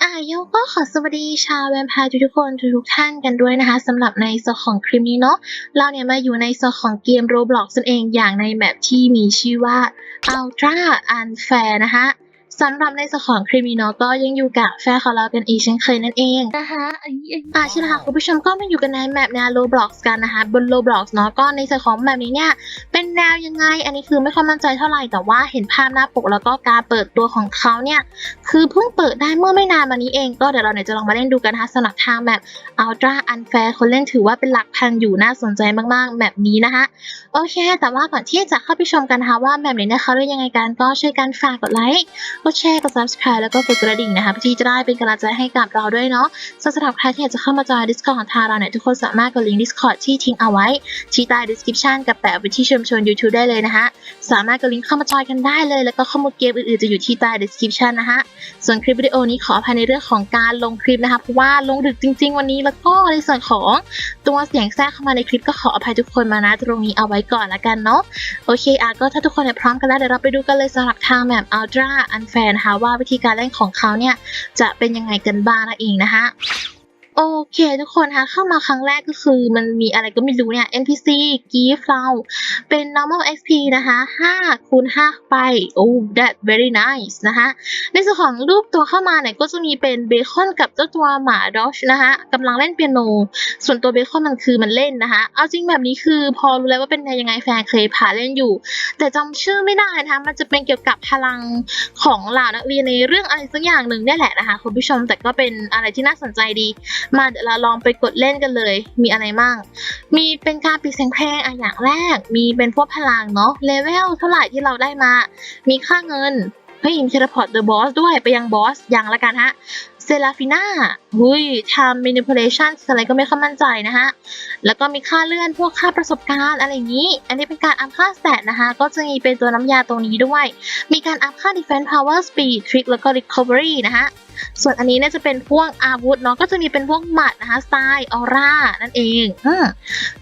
อะโยก็ขอสวัสดีชาวแวมพายทุกคนทุกท่านกันด้วยนะคะสำหรับในส่วนของคลิปนี้เนาะเราเนี่ยมาอยู่ในส่วนของเกม Roblox นั่นเองอย่างในแมปที่มีชื่อว่า Ultra Unfair นะคะ สำหรับในส่วนของคลิปนี้เนาะก็ยังอยู่กับแฟนของเรากันอีกเช่นเคยนั่นเองนะคะอันนี้อะใช่แล้วค่ะคุณผู้ชมก็มาอยู่กันในแมปแนว Roblox กันนะคะบน Roblox เนาะก็ในส่วนของแบบนี้เนี่ยเป็นแนวยังไง อันนี้คือไม่ค่อยมั่นใจเท่าไหร่แต่ว่าเห็นภาพหน้าปกแล้วก็การเปิดตัวของเขาเนี่ยคือเพิ่งเปิดได้เมื่อไม่นานมานี้เอง ก็เดี๋ยวเราเนี่ยจะลองมาเล่นดูกันนะคะสำหรับทางแบบ Ultra Unfair คนเล่นถือว่าเป็นหลักพันอยู่น่าสนใจมากๆแบบนี้นะคะโอเค แต่ว่าก่อนที่จะเข้าไปชมกันนะคะว่าแบบนี้เนี่ยเขาเล่นยังไงกันก็ช่วยกันฝากกดไลค์กดแชร์กด subscribe แล้วก็กดกระดิ่งนะคะเพื่อที่จะได้เป็นกำลังใจให้กับเราด้วยเนาะสำหรับใครที่อยากจะเข้ามาจอย Discord ของทางเราเนี่ยทุกคนสามารถกดลิงก์ Discord ที่ทิ้งเอาไว้ที่ใต้ description กับแปะไว้ที่ชมชน YouTube ได้เลยนะคะสามารถกดลิงก์เข้ามาจอยกันได้เลย แล้วก็ข้อมูลเกมอื่นๆจะอยู่ที่ใต้ description นะคะส่วนคลิปวิดีโอนี้ขออภัยในเรื่องของการลงคลิปนะคะเพราะว่าลงดึกจริง ๆ วันนี้แล้วก็ในส่วนของตัวเสียงแทรกเข้ามาในคลิปก็ขออภัยทุกคนมานะตรงนี้เอาไว้ก่อนละกันเนาะโอเคอะก็ถ้าทุกคนเนี่ยพร้อมกันแล้วเดี๋ยวเราไปดูกันเลยสำหรับทางแบบ Ultra Unfair นะคะว่าวิธีการเล่นของเขาเนี่ยจะเป็นยังไงกันบ้างนั่นเองนะคะ โอเคทุกคนคะเข้ามาครั้งแรกก็คือมันมีอะไรก็ไม่รู้เนี่ย NPC give เราเป็น normal XP นะคะ5คูณ5ไป โอ้ that very nice นะคะในส่วนของรูปตัวเข้ามาเนี่ยก็จะมีเป็นเบคอนกับเจ้าตัวหมาดอชนะคะกำลังเล่นเปียโน ส่วนตัวเบคอนมันคือมันเล่นนะคะเอาจริงแบบนี้คือพอรู้แล้วว่าเป็นยังไงแฟนเคยผ่าเล่นอยู่ แต่จำชื่อไม่ได้นะคะมันจะเป็นเกี่ยวกับพลังของเหล่านักเรียนในเรื่องอะไรสักอย่างหนึ่งนี่แหละนะคะคุณผู้ชมแต่ก็เป็นอะไรที่น่าสนใจดีมาเดี๋ยวเราลองไปกดเล่นกันเลย มีอะไรมั่ง มีเป็นการปิดเสียงเพลงอะอย่างแรก มีเป็นพวกพลังเนาะเลเวลเท่าไหร่ที่เราได้มา มีค่าเงินเฮ้ยมีเทเลพอร์ตเดอะบอสด้วยไปยังบอสยังละกันฮะ เซราฟิน่าหุยทำ manipulation อะไรก็ไม่ค่อยมั่นใจนะฮะ แล้วก็มีค่าเลื่อนพวกค่าประสบการณ์อะไรอย่างนี้ อันนี้เป็นการอัพค่าสแตนะคะ ก็จะมีเป็นตัวน้ำยาตรงนี้ด้วย มีการอัพค่า defense power speed trick แล้วก็ recovery นะคะส่วนอันนี้เนี่ยจะเป็นพวกอาวุธเนาะก็จะมีเป็นพวกหมัดนะคะสไตล์ออร่านั่นเองอ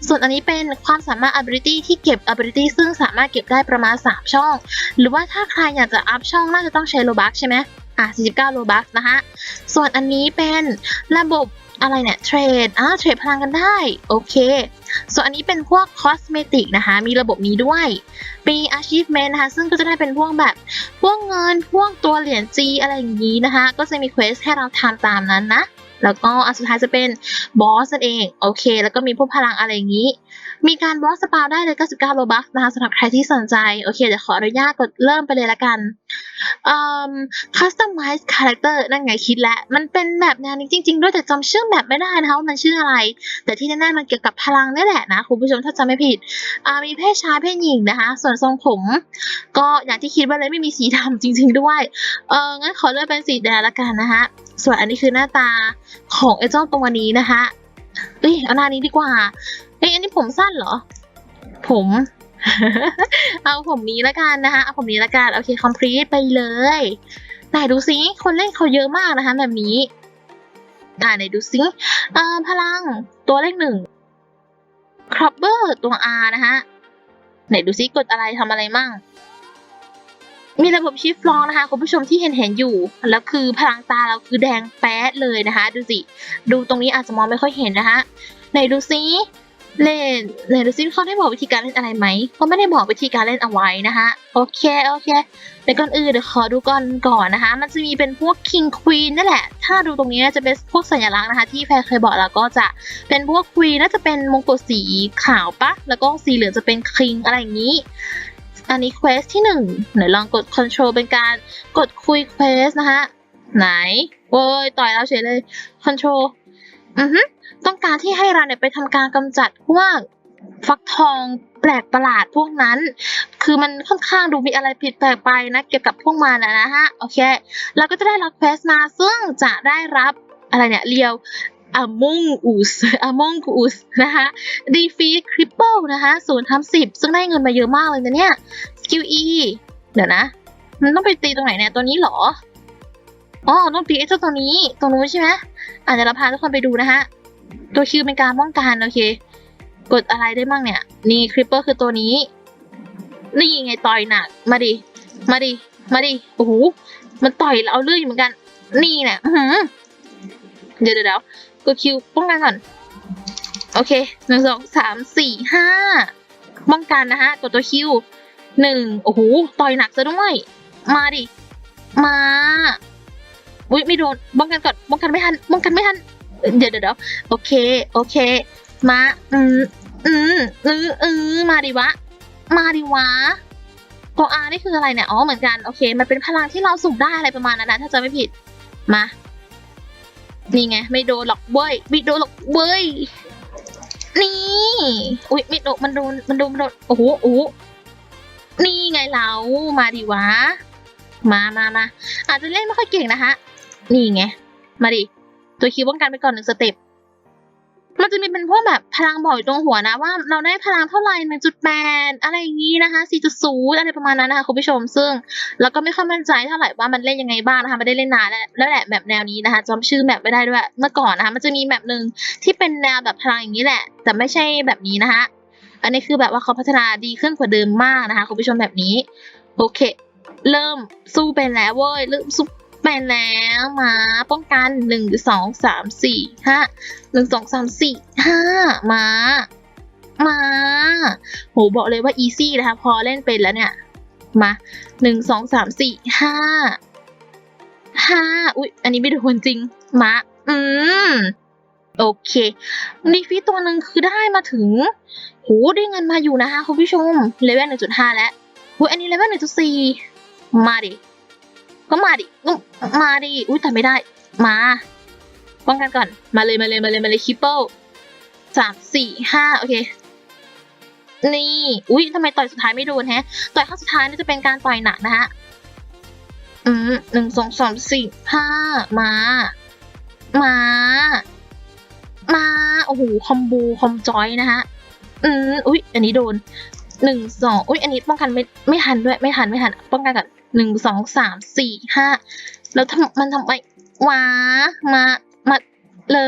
ส่วนอันนี้เป็นความสามารถ ability ที่เก็บ ability ซึ่งสามารถเก็บได้ประมาณ 3 ช่อง หรือว่าถ้าใครอยากจะอัพช่องน่าจะต้องใช้โลบักใช่ไหม อะ 49 โลบักนะคะส่วนอันนี้เป็นระบบอะไรเนี่ยเทรดอ่าเทรดพลังกันได้ โอเค ส่วนอันนี้เป็นพวกคอสเมติกนะคะ มีระบบนี้ด้วย มี achievement นะคะ ซึ่งก็จะได้เป็นพวกแบบ พวกเงิน พวกตัวเหรียญ G อะไรอย่างนี้นะคะ ก็จะมีเควสให้เราทำตามนั้นนะ แล้วก็อันสุดท้ายจะเป็นบอสนั่นเอง โอเค แล้วก็มีพวกพลังอะไรอย่างนี้ มีการบล็อสสปาวได้เลย99โลบัคนะคะสำหรับใครที่สนใจ โอเค เดี๋ยวขออนุญาตกดเริ่มไปเลยละกันเอ่อ customize character นั่นไงคิดแล้ว มันเป็นแบบแนวนี้จริง ๆ ด้วยแต่จำชื่อแบบไม่ได้นะคะว่ามันชื่ออะไร แต่ที่แน่ๆมันเกี่ยวกับพลังนี่แหละนะ คุณผู้ชมถ้าจำไม่ผิดอ่ามีเพศชายเพศหญิงนะคะ ส่วนทรงผม ก็อย่างที่คิดว่าเลยไม่มีสีดำจริง ๆ ด้วย เอองั้นขอเลือกเป็นสีแดงละกันนะคะส่วนอันนี้คือหน้าตาของไอ้เจ้าตัวนี้นะคะเอ้ยเอาหน้านี้ดีกว่า เอ้ยอันนี้ผมสั้นเหรอ ผม เอาผมนี้ละกันนะคะเอาผมนี้ละกันโอเค complete ไปเลยไหนดูซิคนเล่นเขาเยอะมากนะคะ แบบนี้อ่าไหนดูซิเอ่อพลังตัวเลขหนึ่งครอบเบอร์ตัว R นะคะไหนดูซิกดอะไรทำอะไรมั่ง มีระบบชิฟลองนะคะ คุณผู้ชมที่เห็นเห็นอยู่ แล้วคือพลังตาเราคือแดงแป๊ดเลยนะคะ ดูสิ ดูตรงนี้อาจจะมองไม่ค่อยเห็นนะคะไหนดูซิ เล่นไหนดูซิเขาได้บอกวิธีการเล่นอะไรไหมเขาไม่ได้บอกวิธีการเล่นเอาไว้นะคะโอเคโอเคแต่ก่อนอื่นเดี๋ยวขอดูก่อนก่อนนะคะ มันจะมีเป็นพวก King Queen นั่นแหละ ถ้าดูตรงนี้จะเป็นพวกสัญลักษณ์นะคะ ที่แฟนเคยบอกแล้วก็จะเป็นพวก Queen น่าจะเป็นมงกุฎสีขาวปะแล้วก็สีเหลืองจะเป็น King อะไรอย่างนี้อันนี้เควสที่หนึ่งเดี๋ยวลองกด Control เป็นการกดคุยเควสนะคะไหนโอ้ยต่อยเราเฉยเลย Control อือฮึต้องการที่ให้เราเนี่ยไปทำการกำจัดพวกฟักทองแปลกประหลาดพวกนั้น คือมันค่อนข้างดูมีอะไรผิดแปลกไปนะเกี่ยวกับพวกมันนะนะฮะ โอเค เราก็จะได้รับเควสมาซึ่งจะได้รับอะไรเนี่ยเรียว Among Us Among Us นะคะ Defeat Cripple นะคะศูนย์ทำสิบซึ่งได้เงินมาเยอะมากเลยนะเนี่ย Skill E เดี๋ยวนะ มันต้องไปตีตรงไหนเนี่ยตัวนี้เหรอ อ๋อต้องตีไอ้เจ้าตัวนี้ตรงนู้นใช่ไหมอาจจะเราพาทุกคนไปดูนะฮะ ตัวคิวเป็นการป้องกันโอเค กดอะไรได้บ้างเนี่ย นี่คริปเปอร์คือตัวนี้ นี่ไงต่อยหนัก มาดิ มาดิ มาดิ โอ้โห มันต่อยเอาเรื่องอยู่เหมือนกัน นี่แหละอื้อหือเดี๋ยเดี๋ยวเดี๋ยวกดคิวป้องกันก่อน โอเคหนึ่งสองสามสี่ห้าป้องกันนะฮะ กดตัวคิวหนึ่งโอ้โห ต่อยหนักซะด้วย มาดิ มา อุ้ยไม่โดนป้องกันก่อนป้องกันไม่ทันป้องกันไม่ทันเดี๋ยวเดี๋ยวเดี๋ยวโอเค โอเค มา อืมอืมอืมอืมมาดิวะ มาดิวะตัว R นี่คืออะไรเนี่ย อ๋อ เหมือนกัน โอเค มันเป็นพลังที่เราสุ่มได้อะไรประมาณนั้นนะ ถ้าจะไม่ผิด มา นี่ไง ไม่โดนหรอกเว้ย ไม่โดนหรอกเว้ย นี่ อุ้ยไม่โดน มันโดน มันโดน มันโดน โอ้โหโอ้โหนี่ไงเรา มาดิวะ มามามาอาจจะเล่นไม่ค่อยเก่งนะคะ นี่ไง มาดิ ตัวคิวป้องกันไปก่อนหนึ่งสเต็ปมันจะมีเป็นพวกแบบพลังบอกอยู่ตรงหัวนะว่าเราได้พลังเท่าไหร่หนึ่งจุดแปดอะไรอย่างนี้นะคะสี่จุดศูนย์อะไรประมาณนั้นนะคะคุณผู้ชมซึ่งเราก็ไม่ค่อยมั่นใจเท่าไหร่ว่ามันเล่นยังไงบ้างนะคะไม่ได้เล่นนานแล้วแล้วแหละแบบแนวนี้นะคะจำชื่อแบบไม่ได้ด้วยเมื่อก่อนนะคะมันจะมีแบบหนึ่งที่เป็นแนวแบบพลังอย่างนี้แหละ แต่ไม่ใช่แบบนี้นะคะอันนี้คือแบบว่าเขาพัฒนาดีขึ้นกว่าเดิมมากนะคะคุณผู้ชมแบบนี้โอเค เริ่มสู้เป็นแล้วเว้ยเริ่มสู้ เป็นแล้วมาป้องกันหนึ่งสองสามสี่ห้าหนึ่งสองสามสี่ห้ามามาโหบอกเลยว่าอีซี่นะคะ พอเล่นเป็นแล้วเนี่ย มาหนึ่งสองสามสี่ห้าห้าอุ๊ย อันนี้ไม่โดนจริง มา อืม โอเคดีฟีตัวหนึ่งคือได้มาถึงโหได้เงินมาอยู่นะคะคุณผู้ชมเลเวลหนึ่งจุดห้าแล้วอุ๊ยอันนี้เลเวลหนึ่งจุดสี่มาดิ ก็มาดิมาดิ อุ้ยแต่ไม่ได้ มา ป้องกันก่อน มาเลยมาเลยมาเลยมาเลยคิปเปิลสามสี่ห้าโอเค นี่ อุ้ยทำไมต่อยสุดท้ายไม่โดนแฮะ ต่อยข้างสุดท้ายนี่จะเป็นการต่อยหนักนะฮะ อืมหนึ่งสองสามสี่ห้ามา มา มา โอ้โห คอมโบคอมจอยนะฮะ อืม อุ้ยอันนี้โดนหนึ่งสองอุ้ยอันนี้ป้องกันไม่ไม่ทันด้วย ไม่ทันไม่ทัน ป้องกันก่อน หนึ่งสองสามสี่ห้าแล้วทำมันทำไมว้ามามาเล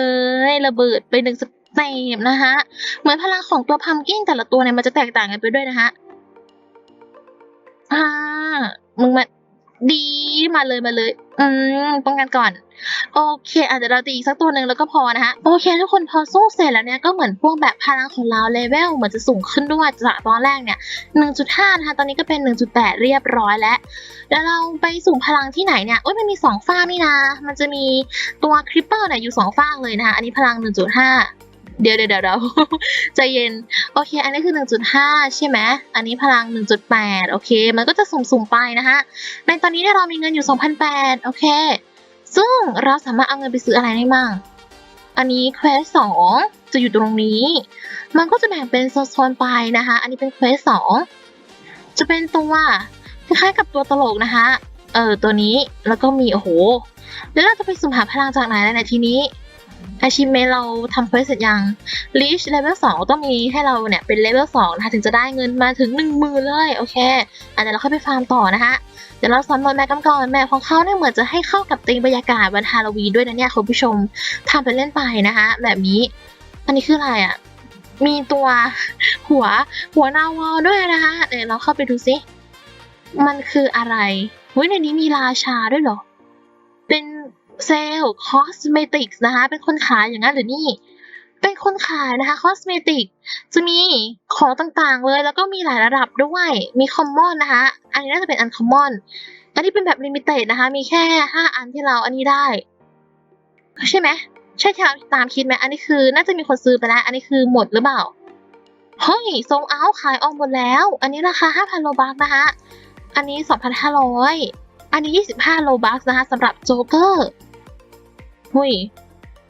ยระเบิดไปหนึ่งสเต็ปนะคะเหมือนพลังของตัวพัมกิ้งแต่ละตัวเนี่ยมันจะแตกต่างกันไปด้วยนะคะอ่ามึงมา ดีมาเลยมาเลย อืมป้องกันก่อน โอเค อาจจะเราตีอีกสักตัวหนึ่งแล้วก็พอนะฮะ โอเค ทุกคนพอสู้เสร็จแล้วเนี่ยก็เหมือนพวกแบบพลังของเราเลเวลเหมือนจะสูงขึ้นด้วยจากตอนแรกเนี่ย 1.5 นะคะ ตอนนี้ก็เป็น 1.8 เรียบร้อยแล้ว แล้วเราไปสุ่มพลังที่ไหนเนี่ยโอ้ยมันมีสองฝ้านี่นะ มันจะมีตัวคริปเปอร์เนี่ยอยู่สองฝ้าเลยนะคะ อันนี้พลัง 1.5 เดี๋ยวเดี๋ยวเดี๋ยวใจเย็น โอเค อันนี้คือ 1.5 ใช่ไหม อันนี้พลัง 1.8 โอเค มันก็จะสุ่มๆไปนะคะ ในตอนนี้เนี่ยเรามีเงินอยู่ 2,800 โอเค ซึ่งเราสามารถเอาเงินไปซื้ออะไรได้มั่ง อันนี้เควสสองจะอยู่ตรงนี้ มันก็จะแบ่งเป็นโซนๆไปนะคะ อันนี้เป็นเควสสองจะเป็นตัวคล้ายๆกับตัวตลกนะคะ เออตัวนี้ แล้วก็มีโอ้โห แล้วเราจะไปสุ่มหาพลังจากไหนแล้วเนี่ยทีนี้ อาชิเมเราทำเควสเสร็จยัง reach level 2 ต้องมีให้เราเนี่ยเป็น level 2นะคะถึงจะได้เงินมาถึง 1 0,000 เลย โอเค อันนี้เราค่อยไปฟาร์มต่อนะคะเดี๋ยวเราสำรวจแม่กำกรแม่ของเขาเนี่ยเหมือนจะให้เข้ากับธีมบรรยากาศวันฮาโลวีนด้วยนะเนี่ยคุณผู้ชมทำไปเล่นไปนะคะแบบนี้ อันนี้คืออะไรอะ่ะมีตัวหัวหัวนาวอด้วยนะคะเดี๋ยวเราเข้าไปดูซิมันคืออะไรเฮ้ยในนี้มีราชาด้วยเหรอ เซลล์คอสเมติกส์นะคะ เป็นคนขายอย่างนั้นหรือนี่ เป็นคนขายนะคะคอสเมติกจะมีของต่างๆเลย แล้วก็มีหลายระดับด้วย มีคอมมอนนะคะ อันนี้น่าจะเป็นอันคอมมอน อันนี้เป็นแบบลิมิเต็ดนะคะ มีแค่ห้าอันที่เราอันนี้ได้ ใช่ไหมใช่ที่เราตามคิดไหมอันนี้คือน่าจะมีคนซื้อไปแล้ว อันนี้คือหมดหรือเปล่า เฮ้ยโซลเอาขายออกหมดแล้ว อันนี้ราคา 5,000โลบัคนะคะ อันนี้ 2,500 อันนี้ 25 โลบัคนะคะสำหรับโจ๊กเกอร์ หุย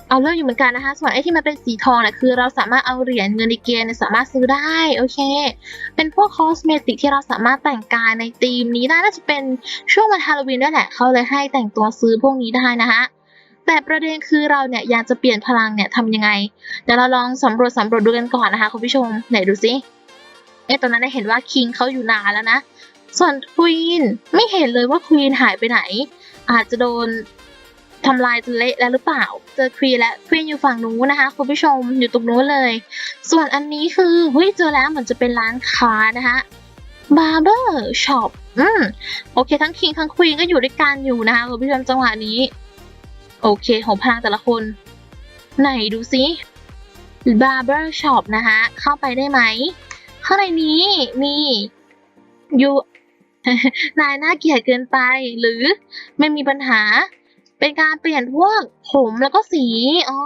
เอาเรื่องอยู่เหมือนกันนะคะ ส่วนไอ้ที่มันเป็นสีทองเนี่ยคือ เราสามารถเอาเหรียญเงินในเกมเนี่ยสามารถซื้อได้โอเค เป็นพวกคอสเมติกที่เราสามารถแต่งกายในธีมนี้ได้น่าจะเป็นช่วงวันฮาโลวีนด้วยแหละเขาเลยให้แต่งตัวซื้อพวกนี้ได้นะคะแต่ประเด็นคือเราเนี่ยอยากจะเปลี่ยนพลังเนี่ยทำยังไงเดี๋ยวเราลองสำรวจสำรวจดูกันก่อนนะคะคุณผู้ชมไหนดูสิเอ๊ะตอนนั้นได้เห็นว่าคิงเขาอยู่นานแล้วนะส่วนควีนไม่เห็นเลยว่าควีนหายไปไหน อาจจะโดน ทำลายจนเละแล้วหรือเปล่า เจอควีและควีนอยู่ฝั่งนู้นนะคะคุณผู้ชมอยู่ตรงนู้นเลย ส่วนอันนี้คือเฮ้ยเจอแล้วเหมือนจะเป็นร้านค้านะคะ Barber Shop อืมโอเค ทั้งคิงทั้งควีนก็อยู่ด้วยกันอยู่นะคะคุณผู้ชมจังหวะนี้ โอเคของพลังแต่ละคน ไหนดูซิ barber shop นะคะเข้าไปได้ไหมข้างในนี้มียูนายน่าเกลียดเกินไปหรือไม่มีปัญหา เป็นการเปลี่ยนพวกผมแล้วก็สีอ๋อ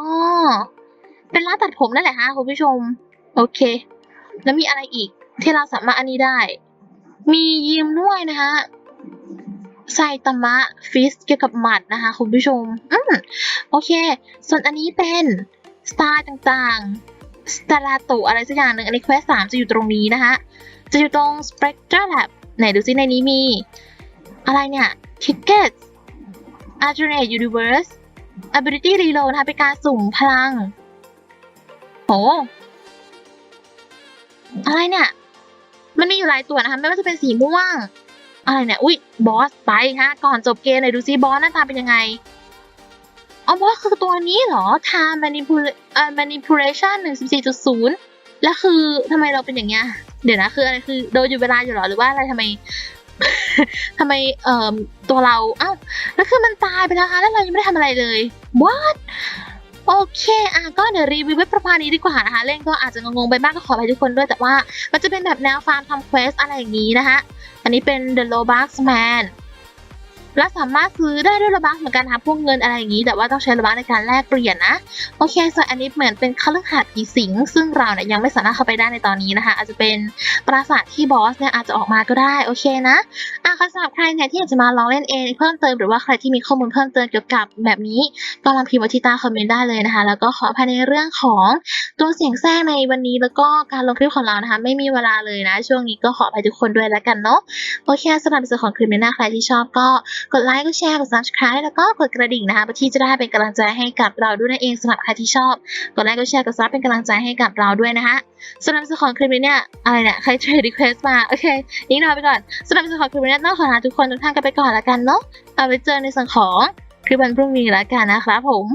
เป็นร้านตัดผมนั่นแหละฮะคุณผู้ชม โอเค แล้วมีอะไรอีกที่เราสามารถอันนี้ได้ มียิมด้วยนะคะไซตามะฟิสเกี่ยวกับหมัดนะคะคุณผู้ชม อืมโอเค ส่วนอันนี้เป็นสไตล์ต่างๆสตาราโตอะไรสักอย่างหนึ่งอันนี้เควสสามจะอยู่ตรงนี้นะคะจะอยู่ตรง Spectra Lab ไหนดูซิในนี้มี อะไรเนี่ย Tickets Alternate Universe Ability Reload นะคะเป็นการสุ่มพลัง โห อะไรเนี่ย มันมีอยู่หลายตัวนะคะ ไม่ว่าจะเป็นสีม่วง อะไรเนี่ย อุ๊ยบอสไปฮะ ก่อนจบเกมเลยดูซิบอสหน้าตาเป็นยังไงอ๋อบอสคือตัวนี้เหรอ time manipul เอ่อ manipulation 114.0แล้วคือทำไมเราเป็นอย่างเงี้ย เดี๋ยวนะคืออะไรคือโดนอยู่เวลาอยู่หรอ หรือว่าอะไรทำไม ทำไมเอ่อตัวเราอ้าวแล้วคือมันตายไปแล้วคะแล้วเรายังไม่ได้ทำอะไรเลย what โอเค อะ ก็เดี๋ยวรีวิวไว้ประมาณนี้ดีกว่านะคะ เล่นก็อาจจะงงๆไปบ้างก็ขออภัยทุกคนด้วย แต่ว่ามันจะเป็นแบบแนวฟาร์มทำเควสอะไรอย่างนี้นะคะ อันนี้เป็น The Robux Man และสามารถซื้อได้ด้วย Robux เหมือนกันนะพวกเงินอะไรอย่างนี้ แต่ว่าต้องใช้ Robux ในการแลกเปลี่ยนนะ โอเคส่วนอันนี้เหมือนเป็นคฤหาสน์ผีสิง ซึ่งเราเนี่ยยังไม่สามารถเข้าไปได้ในตอนนี้นะคะ อาจจะเป็นปราสาทที่บอสเนี่ยอาจจะออกมาก็ได้ โอเคนะอะสำหรับใครเนี่ยที่อยากจะมาลองเล่นเองเพิ่มเติมหรือว่าใครที่มีข้อมูลเพิ่มเติมเกี่ยวกับแบบนี้ก็ลองพิมพ์ไว้ที่ใต้คอมเมนต์ได้เลยนะคะ แล้วก็ขอภัยในเรื่องของตัวเสียงแทรกในวันนี้แล้วก็การลงคลิปของเรานะคะ ไม่มีเวลาเลยนะ ช่วงนี้ก็ขออภัยทุกคนด้วยแล้วกันเนาะโอเคสำหรับส่วนของคลิปนี้นะใครที่ชอบก็กดไลค์ กดแชร์ กด subscribe แล้วก็กดกระดิ่งนะคะเพื่อที่จะได้เป็นกำลังใจให้กับเราด้วยนั่นเองสำหรับใครที่ชอบ กดไลค์ กดแชร์ กดซับเป็นกำลังใจให้กับเราด้วยนะคะสำหรับส่วนของคลิปนี้เนี่ยอะไรเนี่ยใครเทรดรีเควสมา โอเคนี่นอนไปก่อนสำหรับส่วนของคลิปนี้ต้องขอลาทุกคนทุกท่านกันไปก่อนแล้วกันเนาะเอาไปเจอในส่วนของคลิปวันพรุ่งนี้แล้วกันนะครับผม